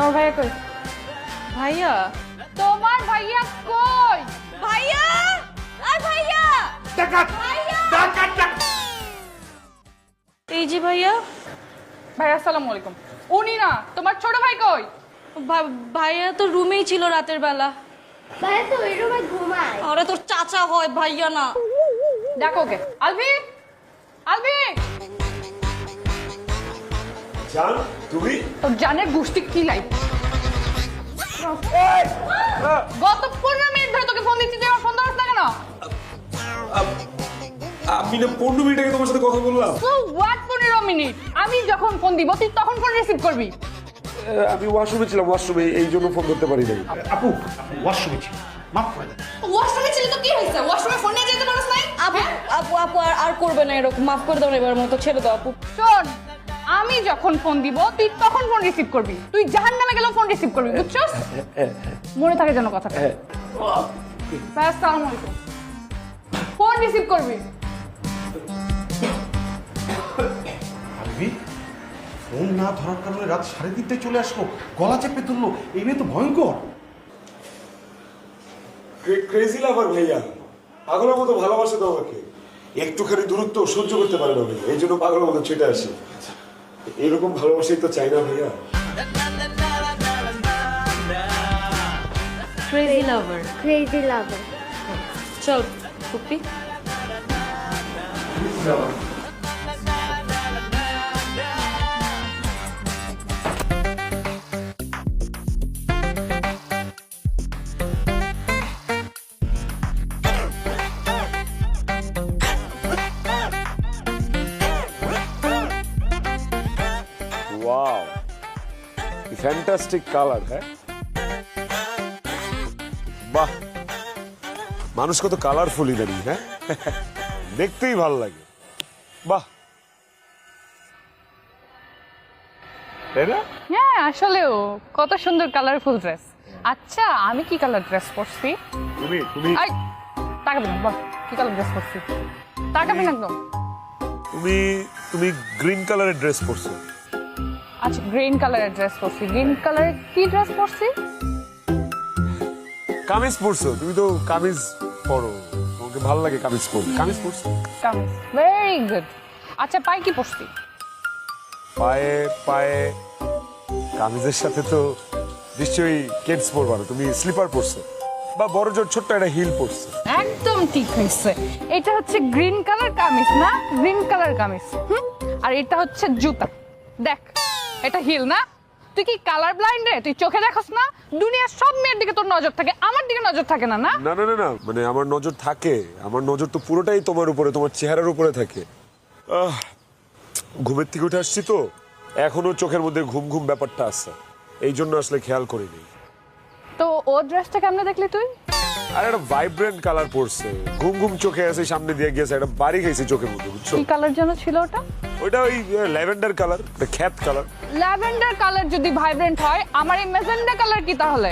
তোমার ভাইয়া কই? ভাইয়া? তোমার ভাইয়া কই? ভাইয়া? আর ভাইয়া! ডাকাত ডাকাত ডাকাত এই যে ভাইয়া। ভাইয়া আসসালামু আলাইকুম। উনি না তোমার ছোট ভাই কই? ভাইয়া তো রুমেই ছিল রাতের বেলা। ভাইয়া তো ওই রুমে ঘুমায়। আরে তোর চাচা হয় ভাইয়া না। দেখো ওকে। আলভি আলভি? জান তুমি? জানের গোষ্ঠী কি লাই গত পনেরো মিনিট ধরে তোকে ফোন দিচ্ছি তুই আমার ফোন ধরছ না কেন? আমি না পনেরো মিনিট আগে তোমার সাথে কথা বললাম। হোয়াট পনেরো মিনিট? আমি যখন ফোন দিব তুই তখন ফোন রিসিভ করবি। আমি ওয়াশরুমে ছিলাম ওয়াশরুমে এই জন্য ফোন করতে পারি নাই। আপু ওয়াশরুমে ছিল মাফ করে ওয়াশরুমে ছিল তো কি হয়েছে? ওয়াশরুমে ফোন নিয়ে যেতে পারছ নাই? আপু আপু আপু আর আর করবে না এরকম মাফ করে দাও এবার মতো ছেড়ে দাও আপু। শোন আমি যখন ফোন দিব তুই তখন ফোন রিসিভ করবি। তুই জাহান নামে গেলেও ফোন রিসিভ করবি বুঝছস? মনে থাকে যেন কথাটা। আলাইকুম। ফোন রিসিভ করবি। ফোন না ধরার কারণে রাত সাড়ে তিনটায় চলে আসলো। গলা চেপে তুললো এই মেয়ে তো ভয়ঙ্কর। ক্রেজি লাভার ভাইয়া। পাগলের মতো ভালোবাসে তো আমাকে। একটুখানি দূরত্ব সহ্য করতে পারে না ভাইয়া এই জন্য পাগলের মতো ছুটে আসে। এরকম ভালোবাসাই তো চাই না ভাইয়া। ক্রেজি লাভার ক্রেজি লাভার চল পুপি ফ্যান্টাস্টিক কালার হ্যাঁ? বাহ। মানুষ কত কালারফুল ইদানি হ্যাঁ? দেখতেই ভালো লাগে। বাহ। তাই না? হ্যাঁ আসলেও কত সুন্দর কালারফুল ড্রেস আচ্ছা আমি কি কালার ড্রেস পরছি? তুমি তুমি আই তাকাবেন বল কি কালার ড্রেস পরছি? তাকাবেন একদম। তুমি তুমি গ্রিন কালারের ড্রেস পরছো। আচ্ছা গ্রিন কালারের ড্রেস পরছি। গ্রিন কালারের কি ড্রেস পরছি? কামিজ পরছো? তুমি তো কামিজ পরো। তোমাকে ভালো লাগে কামিজ পরতে। কামিজ পরছো? কামিজ। ভেরি গুড আচ্ছা পাই কি পরছি? পায়ে পায়ে কামিজের সাথে তো নিশ্চয়ই কেডস পরবা না। তুমি স্লিপার পরছো। বা বড় জোর ছোট্ট একটা হিল পরছো। একদম ঠিক হয়েছে। এটা হচ্ছে গ্রিন কালার কামিজ না? Green colour kameez. হুম? আর এটা হচ্ছে জুতা। দেখ। এটা হিল না? তুই কি কালার ব্লাইন্ড রে? তুই চোখে দেখোস না? দুনিয়ার সব মেয়ের দিকে তোর নজর থাকে আমার দিকে নজর থাকে না না? না না না না মানে আমার নজর থাকে আমার নজর তো পুরোটাই তোমার উপরে তোমার চেহারার উপরে থাকে। আহ, ঘুমের থেকে উঠে আসছি তো এখনও চোখের মধ্যে ঘুম ঘুম ব্যাপারটা আছে এই জন্য আসলে খেয়াল করিনি। তো ও ড্রেসটা কেমনে দেখলি তুই? আর একটা ভাইব্রেন্ট কালার পড়ছে ঘুম ঘুম চোখে আছে সামনে দিয়ে গেছে একটা বাড়ি খাইছে চোখের মধ্যে বুঝছ? কি কালার যেন ছিল ওটা? ওইটা ওই ল্যাভেন্ডার কালার খ্যাত কালার ল্যাভেন্ডার কালার যদি ভাইব্রেন্ট হয় আমার এই মেজেন্ডা কালার কি তাহলে?